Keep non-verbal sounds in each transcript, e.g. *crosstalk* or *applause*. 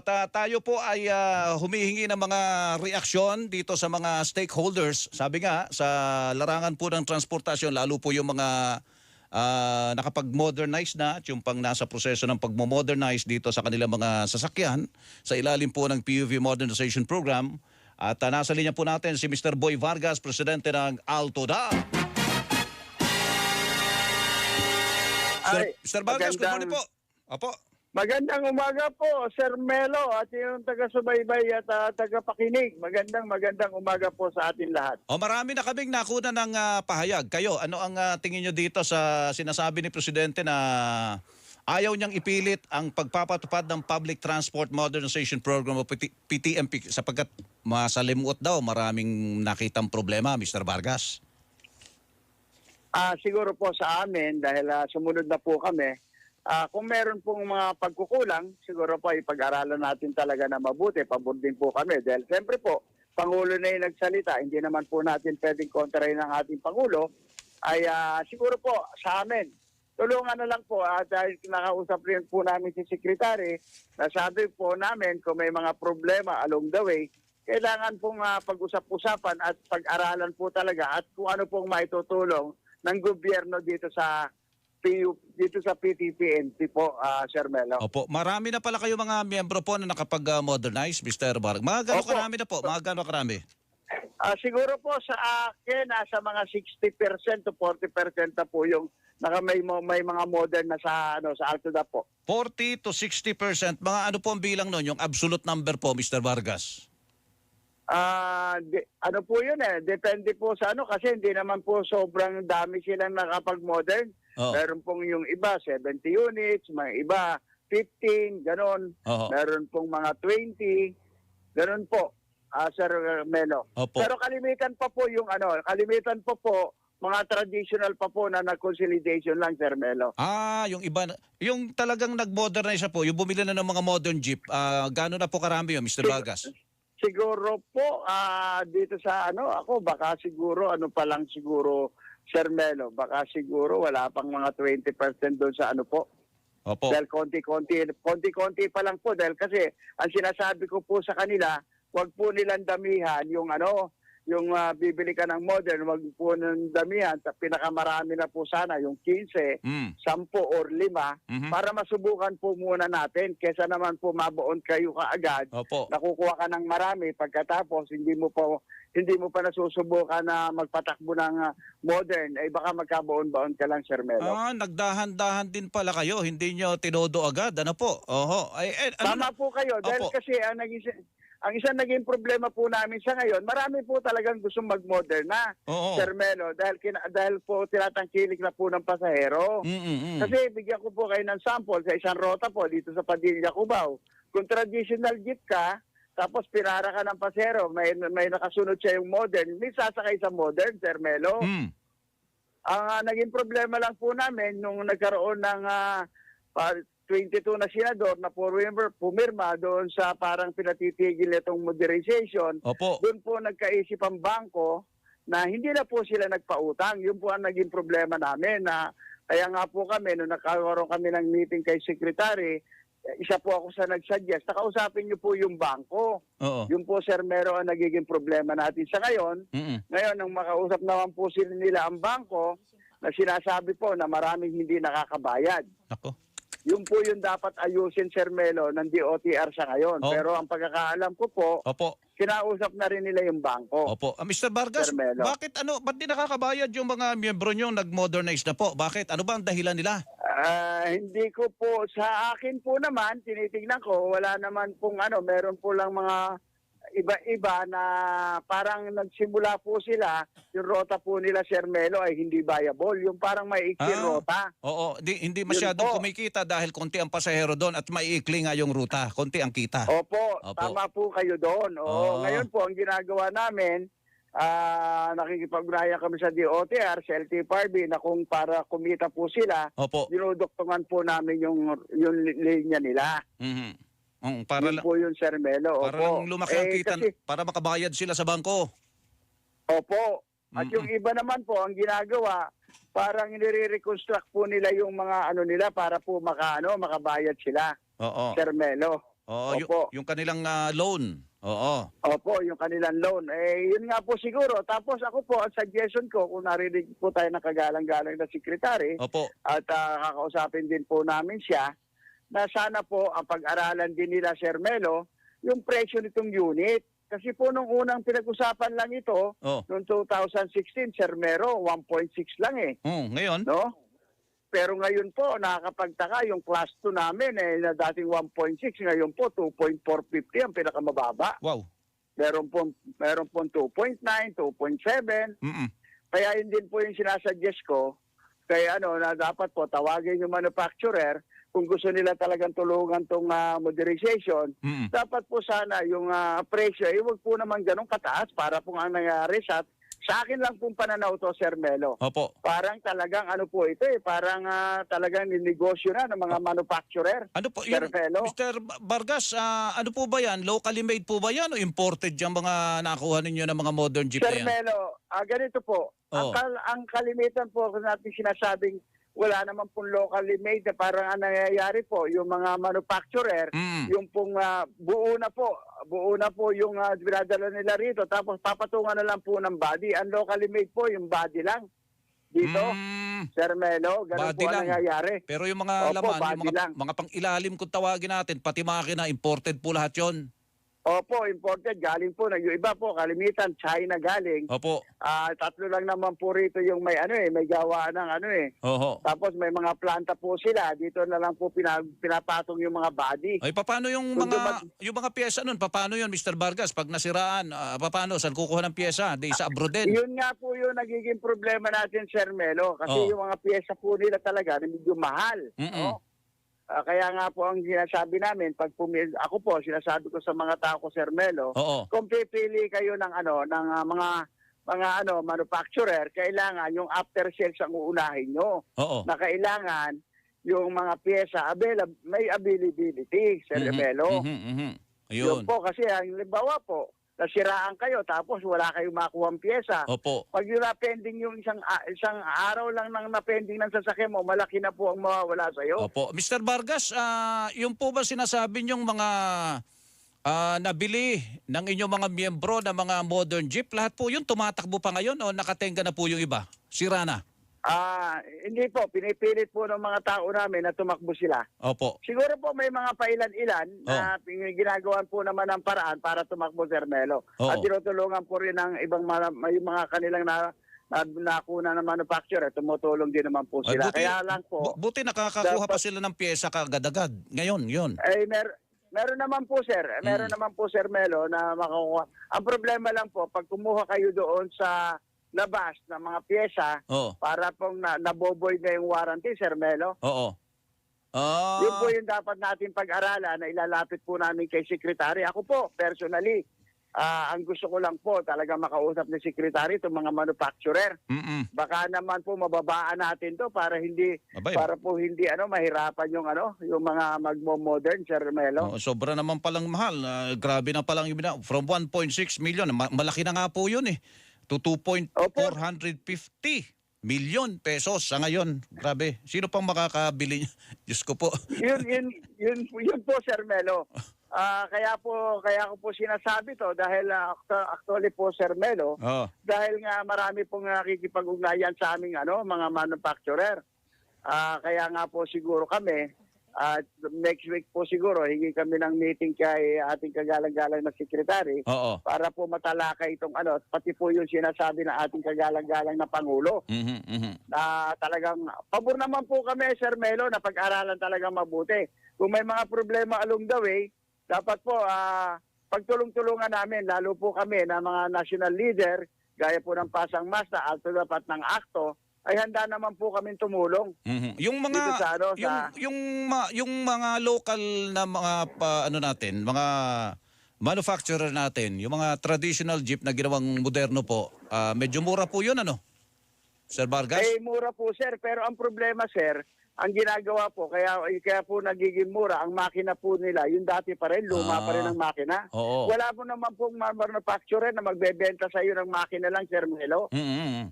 Ta- tayo po ay ah, humihingi ng mga reaksyon dito sa mga stakeholders. Sabi nga, sa larangan po ng transportasyon, lalo po yung mga ah, nakapag-modernize na at yung pang nasa proseso ng pag-modernize dito sa kanilang mga sasakyan sa ilalim po ng PUV Modernization Program. At ah, nasa linya po natin si Mr. Boy Vargas, Presidente ng AltoDA. Sir, Ay, Mr. Vargas, good morning po. Opo. Magandang umaga po, Sir Melo at yung taga-subaybay at ah, taga-pakinig. Magandang magandang umaga po sa atin lahat. O marami na kaming nakuna ng ah, pahayag. Kayo, ano ang ah, tingin nyo dito sa sinasabi ni Presidente na ayaw niyang ipilit ang pagpapatupad ng Public Transport Modernization Program o PT- PTMP sapagkat masalimuot daw maraming nakitang problema, Mr. Vargas. Ah, siguro po sa amin dahil ah, sumunod na po kami. Ah, kung meron pong mga pagkukulang, siguro po ipag-aralan natin talaga na mabuti. Pabor din po kami. Dahil siyempre po Pangulo na yung nagsalita, hindi naman po natin pwedeng kontrahin ng ating Pangulo, ay ah, siguro po sa amin, tulungan na lang po. At dahil nakausap rin po namin si Secretary, nasabi po namin kung may mga problema along the way, kailangan pong ah, pag-usap-usapan at pag-aralan po talaga at kung ano pong maitutulong ng gobyerno dito sa PU, dito sa PTPNP po, ah, Sir Melo. Opo, marami na pala kayo mga miyembro po na nakapag-modernize, Mr. Vargas. Mga gano'ng karami na po? Mga gano'ng karami? Ah, siguro po sa akin, nasa mga 60% to 40% na po yung naka may, may mga modern na sa ano sa Altoda po. 40 to 60%. Mga ano po ang bilang nun? Yung absolute number po, Mr. Vargas. Ah, di- ano po yun eh, depende po sa ano kasi hindi naman po sobrang dami silang nakapag-modern. Oo. Meron pong yung iba 70 units, may iba 15, ganon. Oo. Meron pong mga 20, ganon po. Ah, Sir Melo. Opo. Pero kalimitan pa po yung ano, kalimitan po po mga traditional pa po na nag-consolidation lang, Sir Melo. Ah, yung iba, yung talagang nag-modernize na po, yung bumili na ng mga modern jeep, ah, gaano na po karami yun, Mr. Vargas? Siguro po ah, dito sa ano ako baka siguro ano pa lang siguro Sir Melo, baka siguro wala pang mga 20% doon sa ano po. Opo. Dahil konti-konti, konti-konti pa lang po dahil kasi ang sinasabi ko po sa kanila, wag po nilang damihan yung ano, yung ah, bibili ka ng modern, wag po nilang damihan. Sa pinakamarami na po sana yung 15, Mm. 10 or 5 Mhm. para masubukan po muna natin kesa naman po mabuon kayo kaagad Opo. nakukuha ka ng marami pagkatapos hindi mo pa hindi mo pa nasusubukan na magpatakbo ng ah, modern ay baka magkabaon-baon ka lang Sir Melo. Ah, nagdahan-dahan din pala kayo, hindi nyo tinodo agad, ano po? Oho. Ay, eh, ano Tama na- po kayo dahil Opo. kasi ang naging ang isang naging problema po namin sa ngayon, marami po talagang gustong mag-modern na Oo. Sir Melo dahil kina, dahil po tinatangkilik na po ng pasahero. Mm, mm, mm. Kasi bigyan ko po kayo ng sample sa isang rota po dito sa Padilla, Cubao. Kung traditional jeep ka, tapos pinara ka ng pasero, may, may nakasunod siya yung modern, may sasakay sa modern, Sir Melo. Mm. Ang ah, naging problema lang po namin nung nagkaroon ng ah, pa- 22 na senador na pumirma, pumirma doon sa parang pinatitigil nitong modernization, Opo. doon po nagkaisip ang bangko na hindi na po sila nagpautang. Yun po ang naging problema namin na kaya nga po kami, nung nagkaroon kami ng meeting kay Secretary, isa po ako sa nagsuggest, nakausapin niyo po yung bangko. Oo. Yun po, Sir Mero, ang nagiging problema natin sa ngayon. Mm, mm. Ngayon, nang makausap naman po sila nila ang bangko, na sinasabi po na maraming hindi nakakabayad. Ako. Yun po yung dapat ayusin, Sir Melo, ng DOTR sa ngayon. Oh. Pero ang pagkakaalam ko po, Opo. kinausap na rin nila yung bangko. Opo. Ah, Mr. Vargas, Sir Melo. bakit ano, ba't di nakakabayad yung mga miyembro nyo nag-modernize na po? Bakit? Ano ba ang dahilan nila? Ah, hindi ko po, sa akin po naman, tinitingnan ko, wala naman pong ano, meron po lang mga iba-iba na parang nagsimula po sila, yung rota po nila, Sir Melo, ay hindi viable. Yung parang may ikli Ah. rota. Oo, di, hindi masyadong po. kumikita dahil konti ang pasahero doon at maiikli nga yung ruta. Konti ang kita. Opo, Opo. tama po kayo doon. Oo, Oo. Ngayon po, ang ginagawa namin, ah nakikipag-ugnayan kami sa DOTR, sa LTFRB, na kung para kumita po sila, Opo. dinuduktungan po namin yung, yung li- linya nila. Mhm. Mm, para Yun po yung Sir Melo. para Opo. lang lumaki ang Eh, kita, kasi- para makabayad sila sa bangko. Opo. At Mm-mm. yung iba naman po, ang ginagawa, parang nire-reconstruct po nila yung mga ano nila para po maka, ano, makabayad sila, Oo. Sir Melo. Oo, Opo. yung kanilang ah, loan. Oo. Opo, yung kanilang loan. Eh, yun nga po siguro. Tapos ako po, ang suggestion ko, kung narinig po tayo ng kagalang-galang na sekretary, Opo. at ah, kakausapin din po namin siya, na sana po ang pag-aralan din nila, Sir Melo, yung presyo nitong unit. Kasi po nung unang pinag-usapan lang ito, Oh. noong 2016, Sir Mero, 1.6 lang eh. Mm, ngayon? No? Pero ngayon po, nakakapagtaka, yung class 2 namin eh, na dating 1.6, ngayon po 2.450 ang pinakamababa. Wow. Meron po, meron po 2.9, 2.7. Mm-mm. Kaya yun din po yung sinasuggest ko. Kaya ano, na dapat po tawagin yung manufacturer kung gusto nila talagang tulungan tong ah, modernization. Mm-mm. Dapat po sana yung ah, presyo, eh, huwag po naman ganun kataas para po ang nangyari sa sa akin lang pong pananaw to, Sir Melo. Opo. Parang talagang ano po ito eh, parang ah, talagang ninegosyo na ng mga manufacturer. Ano po, Sir yung, Melo? Mr. Vargas, ah, ano po ba yan? Locally made po ba yan o imported yung mga nakuha ninyo ng mga modern jeep Sir na yan? Melo, ah, ganito po. Ang, Oh. kal- ang kalimitan po kung natin sinasabing wala naman pong locally made na parang ang nangyayari po, yung mga manufacturer, Mm. yung pong ah, buo na po, buo na po yung uh, dinadala nila rito, tapos papatungan na lang po ng body. Ang locally made po, yung body lang. Dito, Mm. Sir Melo, ganun Body po ang lang. nangyayari. Pero yung mga Opo, laman, yung mga, lang. mga pang-ilalim kung tawagin natin, pati makina, imported po lahat yon. Opo, imported, galing po. Yung iba po, kalimitan, China galing. Opo. Ah, tatlo lang naman po rito yung may ano eh, may gawa ng ano eh. Oho. Tapos may mga planta po sila. Dito na lang po pina, pinapatong yung mga body. Ay, paano yung Kung mga dumat- yung mga pyesa nun? Paano yun, Mr. Vargas? Pag nasiraan, ah, paano? Saan kukuha ng pyesa? Di sa abroad din. Yun nga po yung nagiging problema natin, Sir Melo. Kasi Oh. yung mga pyesa po nila talaga medyo mahal. Mm-mm. no? Ah, kaya nga po ang sinasabi namin, pag pumil, ako po, sinasabi ko sa mga tao ko, Sir Melo, Oo. kung pipili kayo ng ano, ng ah, mga mga ano, manufacturer, kailangan yung after sales ang uunahin nyo. Oo. na kailangan yung mga pyesa available, may availability, Sir Mhm, Melo. mhm, mhm. Yun Ayun. po kasi ang limbawa po, nasiraan kayo tapos wala kayong makuha pyesa. Opo. Pag yung na-pending yung isang a- isang araw lang nang na-pending ng sasakyan mo, malaki na po ang mawawala sa iyo. Opo. Mr. Vargas, ah, yung po ba sinasabi niyong mga ah, nabili ng inyong mga miyembro ng mga modern jeep, lahat po yun tumatakbo pa ngayon o nakatenga na po yung iba? Sira na? Ah, hindi po pinipilit po ng mga tao namin na tumakbo sila. Opo. Siguro po may mga pailan-ilan na ping- ginagawan po naman ng paraan para tumakbo Sir Melo. Oo. At tinutulungan po rin ng ibang mga, may mga kanilang na, na nakuna ng manufacturer, tumutulong din naman po Ay, sila. buti- Kaya lang po, Bu- buti nakakakuha pa sila ng pyesa kagad-agad. Ngayon, yun. eh, mer meron naman po sir, meron Mm. naman po Sir Melo na makukuha. Ang problema lang po, pag kumuha kayo doon sa labas ng mga pyesa, Oo. para pong na, naboboy na yung warranty, Sir Melo, Oo. Ah. Yun po yung dapat natin pag-aralan na ilalapit po namin kay Secretary. Ako po, personally, ah, ang gusto ko lang po talaga makausap ni Secretary itong mga manufacturer. Mm-mm. Baka naman po mababaan natin to para hindi Abay, para po hindi ano mahirapan yung ano yung mga magmo-modern Sir Melo. Oo, sobra naman palang mahal. Ah, grabe na palang yung bina- from 1.6 million. Ma- malaki na nga po yun eh. To 2.450 million pesos sa ngayon. Grabe. Sino pang makakabili? niya? *laughs* Diyos ko po. yun yun yun yun po Sir Melo. Ah, kaya po kaya ko po sinasabi to dahil ah, actu- actually po Sir Melo Oo. dahil nga marami pong nakikipag-ugnayan sa aming ano, mga manufacturer. Ah, kaya nga po siguro kami, at next week po siguro, hingi kami ng meeting kay ating kagalang-galang na sekretary Oo. para po matalakay itong ano, pati po yung sinasabi ng ating kagalang-galang na Pangulo Mhm, mhm. na talagang pabor naman po kami, Sir Melo, na pag-aralan talagang mabuti. Kung may mga problema along the way, dapat po ah, pagtulong-tulungan namin, lalo po kami na mga national leader, gaya po ng Pasang Masta, alto dapat ng akto, ay handa naman po kami tumulong. Mhm. Yung mga Dito sa ano, yung sa- yung ma- yung mga local na mga pa, ano natin, mga manufacturer natin, yung mga traditional jeep na ginawang moderno po, ah, medyo mura po 'yun ano? Sir Vargas? Eh, mura po, sir. Pero ang problema, sir, ang ginagawa po, kaya, kaya po nagiging mura, ang makina po nila, yung dati pa rin, luma Ah. pa rin ang makina. Oo. Wala po naman pong manufacturer na magbebenta sa iyo ng makina lang, Sir Melo. Mm. Mm.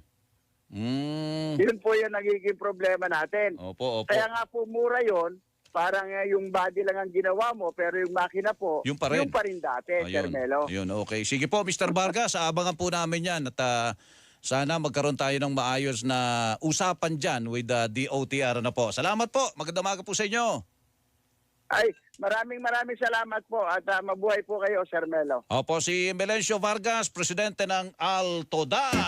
Yun po yung nagiging problema natin. Opo, opo. Kaya nga po mura yon parang uh, yung body lang ang ginawa mo, pero yung makina po, Yung pa rin. yung pa rin dati, Sir Melo. Ayun, okay. Sige po, Mr. Vargas, abangan po namin yan at ah, sana magkaroon tayo ng maayos na usapan dyan with the DOTR na po. Salamat po. Magandang umaga po sa inyo. Ay, maraming maraming salamat po at ah, mabuhay po kayo, Sir Melo. Opo, si Melencio Vargas, presidente ng Altoda.